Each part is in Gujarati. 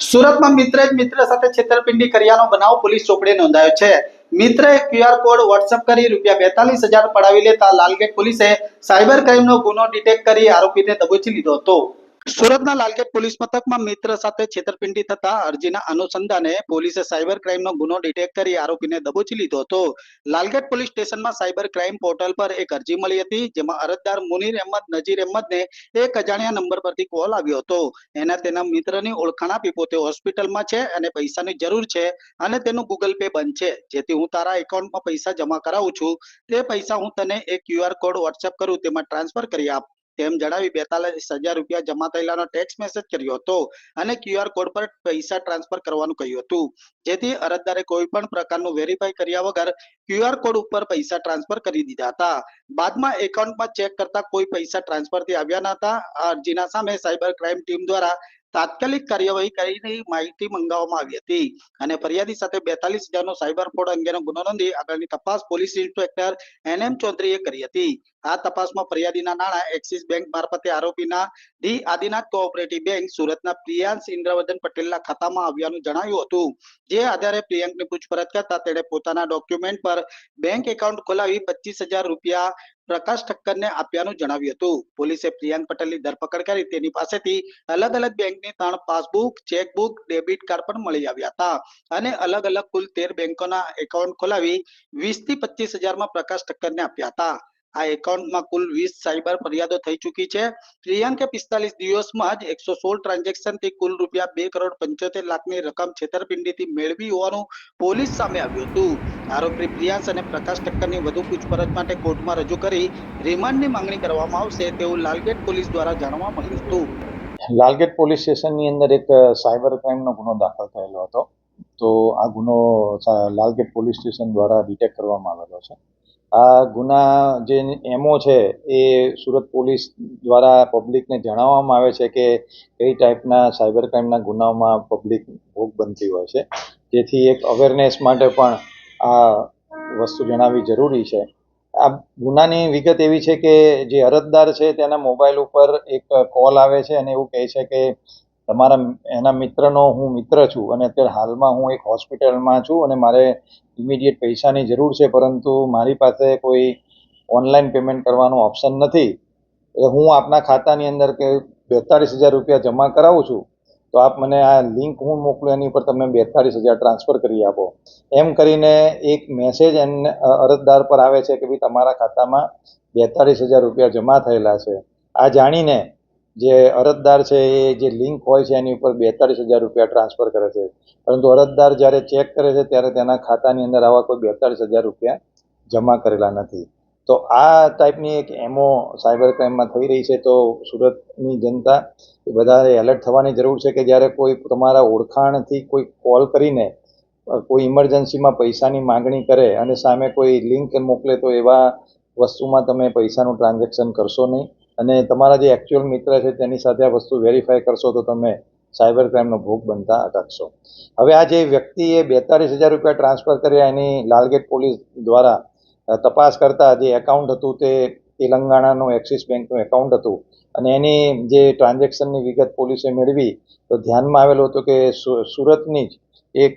સુરતમાં મિત્ર જ મિત્ર સાથે છેતરપિંડી કર્યાનો બનાવ પોલીસ ચોપડે નોંધાયો છે. મિત્રએ ક્યુઆર કોડ વોટ્સઅપ કરી રૂપિયા બેતાલીસ હજાર પડાવી લેતા લાલગેટ પોલીસે સાયબર ક્રાઇમનો ગુનો ડિટેક્ટ કરી આરોપીને દબોચી લીધો હતો. સુરતના લાલગેટ પોલીસ મથકમાં મિત્ર સાથે છેતરપિંડી થતા અરજીના અનુસંધાને પોલીસે સાયબર ક્રાઇમનો ગુનો ડિટેક્ટ કરી આરોપીને દબોચી લીધો હતો. લાલગેટ પોલીસ સ્ટેશનમાં સાયબર ક્રાઇમ પોર્ટલ પર એક અરજી મળી હતી, જેમાં અરજદાર મુનીર અહેમદ, નજીર અહેમદને એક અજાણ્યા નંબર પરથી કોલ આવ્યો હતો. એને તેના મિત્રની ઓળખાણ આપી પોતે હોસ્પિટલમાં છે અને પૈસાની જરૂર છે અને તેનું ગૂગલ પે બંધ છે. જેથી હું તારા એકાઉન્ટમાં પૈસા જમા કરાવું છું. તે પૈસા હું તને એક ક્યુઆર કોડ વોટ્સએપ કરું, તેમાં ટ્રાન્સફર કરી આપ. તેમ જણાવી બેતાલીસ હજાર રૂપિયા જમા થયેલાનો ટેક્સ્ટ મેસેજ કર્યો હતો અને ક્યુઆર કોડ પર પૈસા ટ્રાન્સફર કરવાનું કહ્યું હતું. જેથી અરજદારે કોઈ પણ પ્રકારનું વેરીફાઈ કર્યા વગર ક્યુઆર કોડ ઉપર પૈસા ટ્રાન્સફર કરી દીધા હતા. બાદમાં એકાઉન્ટમાં ચેક કરતા કોઈ પૈસા ટ્રાન્સફરથી આવ્યા ન હતા. આ અરજીના સામે સાયબર ક્રાઇમ ટીમ દ્વારા તાત્કાલિક કાર્યવાહી કરીને માહિતી મંગાવવામાં આવી હતી અને ફરિયાદી સાથે બેતાલીસ હજારનો સાયબર ફ્રોડ અંગેનો ગુનો નોંધી આગળની તપાસ પોલીસ ઇન્સ્પેક્ટર એન એમ ચૌધરીએ કરી હતી. આ તપાસમાં ફરિયાદીના નાણાં એક્સિસ બેંક મારફતે આરોપીના ડી આદિનાથ કોઓપરેટિવ બેંક સુરતના પ્રિયાંશ ઇન્દ્રવર્ધન પટેલના ખાતામાં આવ્યાનું જણાયું હતું. જે આધારે પ્રિયંકની પૂછપરછ કરતા તેણે પોતાના ડોક્યુમેન્ટ પર બેંક એકાઉન્ટ ખોલાવી પચીસ હજાર રૂપિયા પ્રકાશ ઠક્કરને આપ્યાનું જણાવ્યું હતું. પોલીસે પ્રિયાંક પટેલની ધરપકડ કરી તેની પાસેથી અલગ અલગ બેંકની ત્રણ પાસબુક, ચેકબુક, ડેબિટ કાર્ડ પણ મળી આવ્યા હતા અને અલગ અલગ કુલ તેર બેંકોના એકાઉન્ટ ખોલાવી વીસથી પચીસ હજારમાં પ્રકાશ ઠક્કરને આપ્યા હતા. આ એકાઉન્ટમાં કુલ વીસ સાયબર ફરિયાદો થઈ ચૂકી છે. પ્રિયાંકે પિસ્તાલીસ દિવસમાં જ એકસો સોળ ટ્રાન્ઝેક્શનથી કુલ રૂપિયા બે કરોડ પંચોતેર લાખની રકમ છેતરપિંડીથી મેળવી હોવાનું પોલીસ સામે આવ્યું હતું. આરોપી પ્રિયાંશ અને પ્રકાશ ઠક્કરની વધુ પૂછપરછ માટે કોર્ટમાં રજૂ કરી રિમાન્ડની માંગણી કરવામાં આવશે તેવું લાલગેટ પોલીસ દ્વારા જાણવા મળ્યું હતું. લાલગેટ પોલીસ સ્ટેશનની અંદર એક સાયબર ક્રાઇમનો ગુનો દાખલ થયેલો હતો. તો આ ગુનો લાલગેટ પોલીસ સ્ટેશન દ્વારા ડિટેક્ટ કરવામાં આવેલો છે. આ ગુના જે એમઓ છે, એ સુરત પોલીસ દ્વારા પબ્લિકને જણાવવામાં આવે છે કે કઈ ટાઈપના સાયબર ક્રાઇમના ગુનાઓમાં પબ્લિક ભોગ બનતી હોય છે. જેથી એક અવેરનેસ માટે પણ આ વસ્તુ જણાવવી જરૂરી છે. આ ગુનાની વિગત એવી છે કે જે અરજદાર છે, તેના મોબાઈલ ઉપર એક કોલ આવે છે અને એવું કહે છે કે તમારા એના મિત્રનો હું મિત્ર છું અને અત્યારે હાલમાં હું એક હોસ્પિટલમાં છું અને મારે ઇમિડિયેટ પૈસાની જરૂર છે, પરંતુ મારી પાસે કોઈ ઓનલાઈન પેમેન્ટ કરવાનો ઓપ્શન નથી. એટલે હું આપના ખાતાની અંદર કે બેતાળીસ હજાર રૂપિયા જમા કરાવું છું, તો આપ મને આ લિંક હું મોકલું, એની ઉપર તમે બેતાળીસ હજાર ટ્રાન્સફર કરી આપો. એમ કરીને એક મેસેજ એમને અરજદાર પર આવે છે કે ભાઈ તમારા ખાતામાં બેતાળીસ હજાર રૂપિયા જમા થયેલા છે. આ જાણીને જે અરજદાર છે એ જે લિંક હોય છે એની ઉપર બેતાળીસ હજાર રૂપિયા ટ્રાન્સફર કરે છે. પરંતુ અરજદાર જ્યારે ચેક કરે છે ત્યારે તેના ખાતાની અંદર આવા કોઈ બેતાળીસ હજાર રૂપિયા જમા કરેલા નથી. તો આ ટાઈપની એક એમો સાયબર ક્રાઇમમાં થઈ રહી છે તો સુરતની જનતા એ બધાએ એલર્ટ થવાની જરૂર છે કે જ્યારે કોઈ તમારા ઓળખાણથી કોઈ કોલ કરીને કોઈ ઇમરજન્સીમાં પૈસાની માગણી કરે અને સામે કોઈ લિંક મોકલે તો એવા વસ્તુમાં તમે પૈસાનું ટ્રાન્ઝેક્શન કરશો નહીં. અને તમારા જે એકચ્યુઅલ મિત્ર છે તેની સાથે આ વસ્તુ વેરીફાઈ કરશો તો તમે સાયબર ક્રાઇમનો ભોગ બનતા અટકશો. હવે આ જે વ્યક્તિએ બેતાળીસ હજાર રૂપિયા ટ્રાન્સફર કર્યા એની લાલગેટ પોલીસ દ્વારા તપાસ કરતા જે એકાઉન્ટ હતું તે તેલંગાણાનું એક્સિસ બેંકનું એકાઉન્ટ હતું અને એની જે ટ્રાન્ઝેક્શનની વિગત પોલીસે મેળવી, તો ધ્યાનમાં આવેલું હતું કે સુરતની જ એક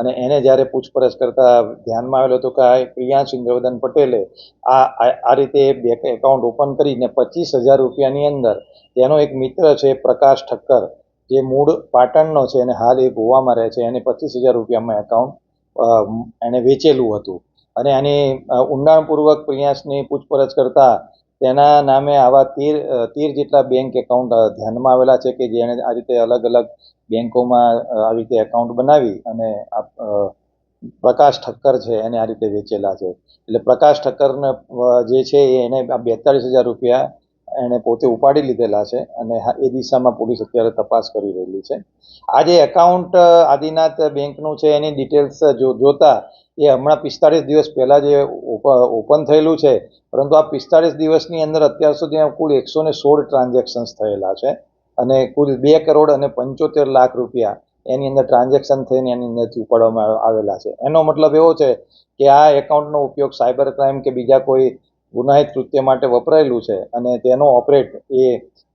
અને એને જ્યારે પૂછપરછ કરતા ધ્યાનમાં આવેલું હતું કે આ પ્રિયાંશ ઇન્દ્રવદન પટેલે આ આ રીતે બેંક એકાઉન્ટ ઓપન કરીને પચીસ હજાર રૂપિયાની અંદર તેનો એક મિત્ર છે પ્રકાશ ઠક્કર, જે મૂળ પાટણનો છે અને હાલ એ ગોવામાં રહે છે. એને પચીસ હજાર રૂપિયામાં એકાઉન્ટ એણે વેચેલું હતું. અને આની ઊંડાણપૂર્વક પ્રિયાંશની પૂછપરછ કરતા તેના નામે આવા તેર તીર જેટલા બેંક એકાઉન્ટ ધ્યાનમાં આવેલા છે કે જેણે આ રીતે અલગ અલગ બેંકોમાં આવી રીતે એકાઉન્ટ બનાવી અને પ્રકાશ ઠક્કર છે એને આ રીતે વેચેલા છે. એટલે પ્રકાશ ઠક્કરને જે છે એને બેતાળીસ હજાર રૂપિયા એણે પોતે ઉપાડી લીધેલા છે અને એ દિશામાં પોલીસ અત્યારે તપાસ કરી રહેલી છે. આ જે એકાઉન્ટ આદિનાથ બેંકનું છે, એની ડિટેલ્સ જોતા એ હમણાં પિસ્તાળીસ દિવસ પહેલાં જે ઓપન થયેલું છે, પરંતુ આ પિસ્તાળીસ દિવસની અંદર અત્યાર સુધી કુલ એકસો ને સોળ ટ્રાન્ઝેક્શન્સ થયેલા છે અને કુલ બે કરોડ અને પંચોતેર લાખ રૂપિયા એની અંદર ટ્રાન્ઝેક્શન થઈને એની અંદરથી ઉપાડવામાં આવેલા છે. એનો મતલબ એવો છે કે આ એકાઉન્ટનો ઉપયોગ સાયબર ક્રાઇમ કે બીજા કોઈ ગુનાહિત કૃત્ય માટે વપરાયેલું છે અને તેનો ઓપરેટ એ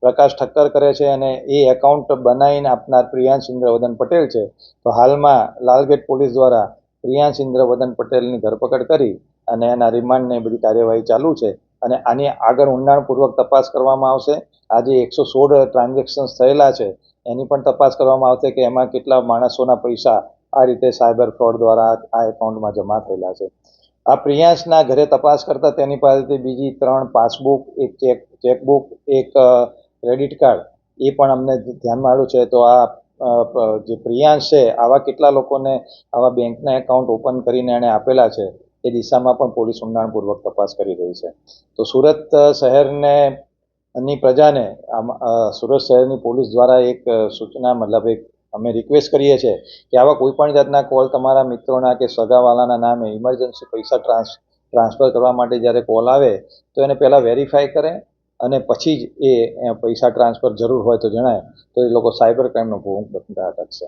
પ્રકાશ ઠક્કર કરે છે અને એ એકાઉન્ટ બનાવીને આપનાર પ્રિયાંશ ઇન્દ્રવદન પટેલ છે. તો હાલમાં લાલગેટ પોલીસ દ્વારા પ્રિયાંશ ઇન્દ્રવદન પટેલની ધરપકડ કરી અને એના રિમાન્ડને બધી કાર્યવાહી ચાલુ છે અને આની આગળ ઊંડાણપૂર્વક તપાસ કરવામાં આવશે. આજે એકસો સોળ ટ્રાન્ઝેક્શન્સ થયેલા છે. એની પણ તપાસ કરવામાં આવશે કે એમાં કેટલા માણસોના પૈસા આ રીતે સાયબર ફ્રોડ દ્વારા આ એકાઉન્ટમાં જમા થયેલા છે. આ પ્રિયાંશના ઘરે તપાસ કરતા તેની પાસેથી બીજી ત્રણ પાસબુક, એક ચેક, ચેકબુક, એક ક્રેડિટ કાર્ડ, એ પણ અમને ધ્યાનમાં આવ્યું છે. તો આ જે પ્રિયાંશ છે, આવા કેટલા લોકોને આવા બેંકના એકાઉન્ટ ઓપન કરીને એણે આપેલા છે, એ દિશામાં પણ પોલીસ ઊંડાણપૂર્વક તપાસ કરી રહી છે. તો સુરત શહેરને ની પ્રજાને સુરત શહેરની પોલીસ દ્વારા એક સૂચના, મતલબ એક અમે રિક્વેસ્ટ કરીએ છીએ કે આવા કોઈ પણ જાતના કોલ તમારા મિત્રોના કે સગાવાલાના નામે ઇમરજન્સી પૈસા ટ્રાન્સ ટ્રાન્સફર કરવા માટે જ્યારે કોલ આવે, તો એને પહેલાં વેરીફાઈ કરે અને પછી જ એ પૈસા ટ્રાન્સફર જરૂર હોય તો જણાય. તો એ લોકો સાયબર ક્રાઇમનો ભોગ બનતા અટકશે